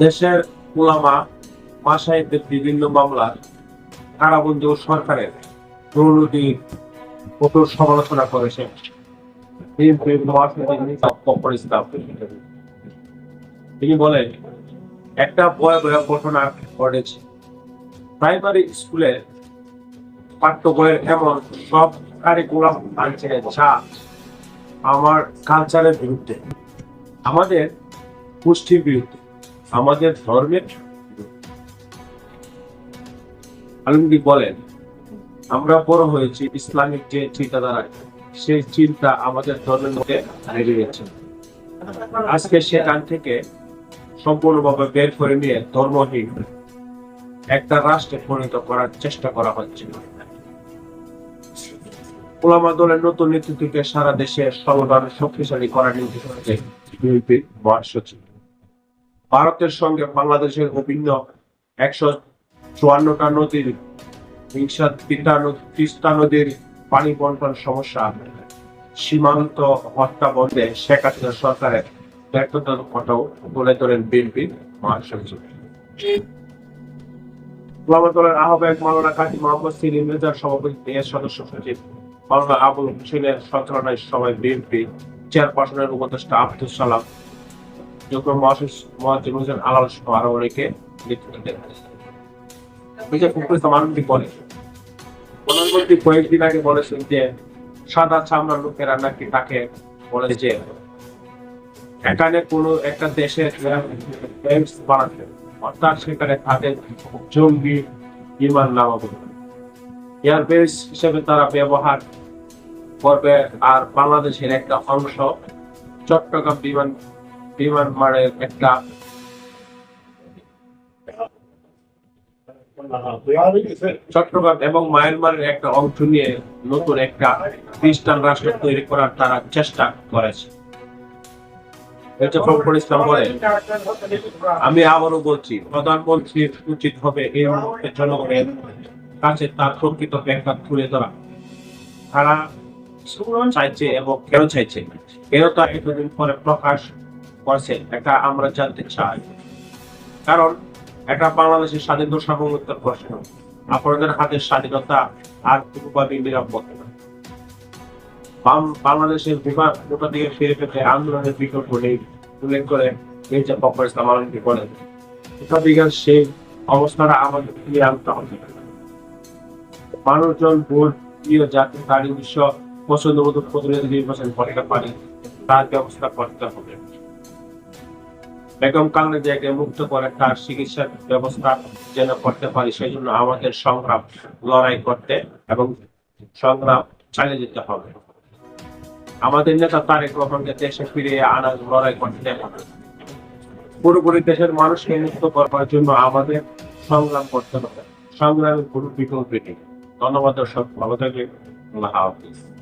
দেশের ওলামা মাসাইদের বিভিন্ন মামলা কারাবন্দি ও সরকারের দুর্নীতি কঠোর সমালোচনা করেছে। বিএনপি মহাসচিব কপর ইসলাম তিনি বলেন, একটা ভয়াবহ ঘটনা ঘটেছে। প্রাইমারি স্কুলে পাঠ্য বইয়ের এমন সব কারিকুলাম আনছে যা আমার কালচারের বিরুদ্ধে। আমাদের পুষ্টির বিরুদ্ধে। আমাদের ধর্মের আলমগীর বলেন, আমরা বড় হয়েছি ইসলামিক যে চিন্তাধারায় সেই চিন্তা আমাদের ধর্মের মধ্যে লেগে গেছে। আজকে সেখান থেকে সম্পূর্ণভাবে বের করে নিয়ে ধর্মহীন একটা রাষ্ট্রে পরিণত করার চেষ্টা করা হচ্ছে। ওলামা দলের নতুন নেতৃত্বকে সারা দেশে সর্বদানে শক্তিশালী করার নির্দেশ বিএনপির মহাসচিব। ভারতের সঙ্গে বাংলাদেশের অভিন্ন একশো চুয়ান্নটা নদীর হিংসা তিনটা নদী, তিস্তা নদীর পানি বন্টন সমস্যা। সীমান্ত হত্যা বন্ধে শেখ হাসিনা সরকারের ব্যর্থতার কথাও তুলে ধরেন বিএনপি মহাসচিব। ওলামা আহ্বায়ক মাওলানা কাজী মোহাম্মদ সিলিম রেজার সভাপতি এর সদস্য সচিব মাওলানা আবুল হোসেনের সঞ্চালনায় সভায় বিএনপি চেয়ারপারসনের উপদেষ্টা আব্দুল সালাম মহাজিব হোসেন আলাল আরও কয়েকদিন আগে বলেছেন যে, সাদা চামড়ার লোকেরা নাকি তাকে বলে যে, এখানে একটা অর্থাৎ সেখানে তাদের জঙ্গি বিমান নামাবো এয়ারবেস হিসেবে তারা ব্যবহার করবে, আর বাংলাদেশের একটা অংশ চট্টগ্রাম বিমান বিমান মানের একটা চট্টগ্রাম এবং মায়ানমারের একটা অংশ নিয়ে নতুন একটা খ্রিস্টান রাষ্ট্র তৈরি করার তারা চেষ্টা করেছে। আমি আবারও বলছি প্রধানমন্ত্রীর উচিত হবে এই মুহূর্তে জনগণের কাছে তার প্রকৃত ব্যাখ্যা তুলে ধরা। তারা চাইছে এবং কেন চাইছে? কেন তা এতদিন পরে প্রকাশ করছে, এটা আমরা জানতে চাই। কারণ এটা বাংলাদেশের স্বাধীনতা সার্বভৌমত্বের প্রশ্ন। আপনাদের হাতের স্বাধীনতা আর কোনোভাবেই নিরাপদ না। বাংলাদেশের বিভাগ গোটা দিকে ফিরে পেতে আন্দোলনের বিকল্প নেই, উল্লেখ করে মির্জা ফখর ইসলাম আলমগীর বলেন। বিজ্ঞান সেই অবস্থাটা আমাদের ফিরিয়ে আনতে হবে। মানুষজন ভোট দিয়ে জাতীয় তারই বিশ্ব পছন্দ মতো প্রতিনিধি নির্বাচন করতে পারে তার ব্যবস্থা করতে হবে। বেগম খালেদা জিয়াকে মুক্ত করে তার চিকিৎসার ব্যবস্থা যেন করতে পারি সেই জন্য আমাদের সংগ্রাম লড়াই করতে এবং সংগ্রাম চালিয়ে যেতে হবে। আমাদের নেতা তারেক রহমানকে দেশে ফিরিয়ে আনার লড়াই করতে হবে। পুরোপুরি দেশের মানুষকে মুক্ত করবার জন্য আমাদের সংগ্রাম করতে হবে। সংগ্রামের কোনো বিকল্প নেই ধন্যবাদ দর্শক, ভালো থাকবেন। আল্লাহ হাফিজ।